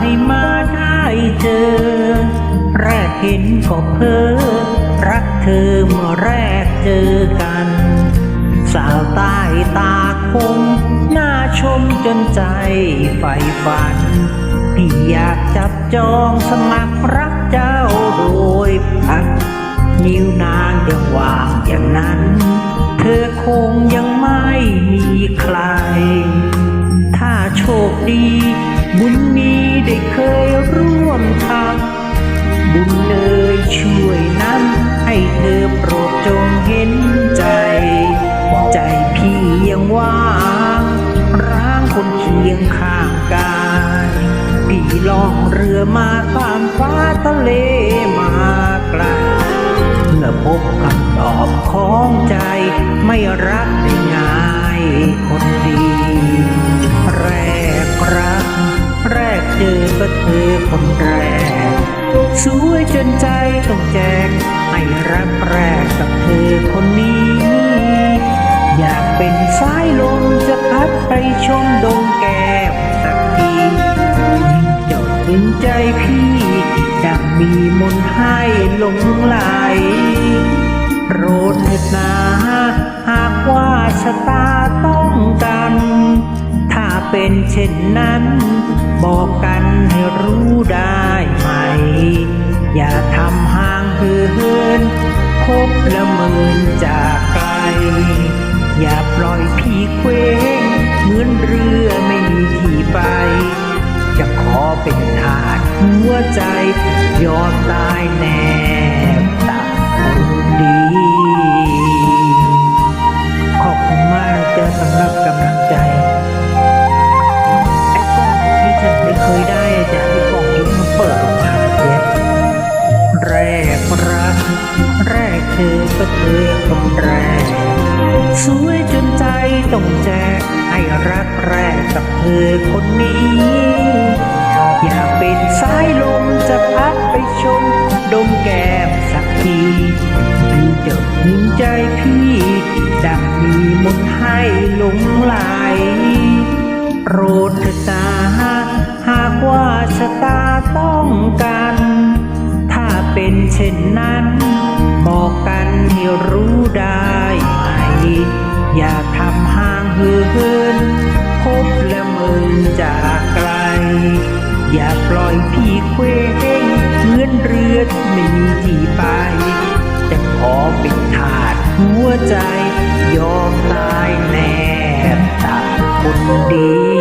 ายมาได้เจอ แรกเห็นก็เพ้อรักเธอเมื่อแรกเจอกัน สาวใต้ตาคมหน้าชมจนใจใฝ่ฝัน พี่อยากจับจองสมัครรักเจ้าโดยพัก นิ้วนางยังวางอย่างนั้น เธอคงยังไม่มีใคร ถ้าโชคดี บุญมีได้เคยร่วมทำบุญเลยช่วยนำให้เธอโปรดจงเห็นใจ ใจพี่ยังว่างร้างคนเคียงข้างกายพี่ล่องเรือมาข้ามฟ้าทะเลมาไกลเมื่อพบคำตอบของใจไม่รักได้ง่ายคนดี รักแรกกับเธอคนนี้ อยากเป็นสายลมจะพัดไปชมดงแก้วสักทียิ่งจดถึงใจพี่ดังมีมนให้หลงไหลโปรดเถิดนาหากว่าชะตาต้องกัน ถ้าเป็นเช่นนั้น บอกกันให้รู้ได้ไหม อย่าทำห่ คืน คบละเมินจากไกล อย่าปล่อยพี่เคว้งเหมือนเรือไม่มีที่ไป จะขอเป็นทาสหัวใจยอมตายแน่ อก็เธอคนแรก สวยจนใจต้องแจกให้รักแรกกับเธอคนนี้ อยากเป็นสายลมจะพัดไปชม ดมแก้มสักทีดูจ้าหึงใจพี่ดังมีมนให้หลงไหลโปรดเถิดนาหากว่าชะตาต้องกันถ้าเป็นเช่นนั้น รู้ได้ไหม อย่าทำห่างเหินพบและเมินจากไกล อย่าปล่อยพี่เคว้งเหมือนเรือที่ไม่มีที่ไปจะขอเป็นทาสหัวใจ ยอมตายแนบตักคนดี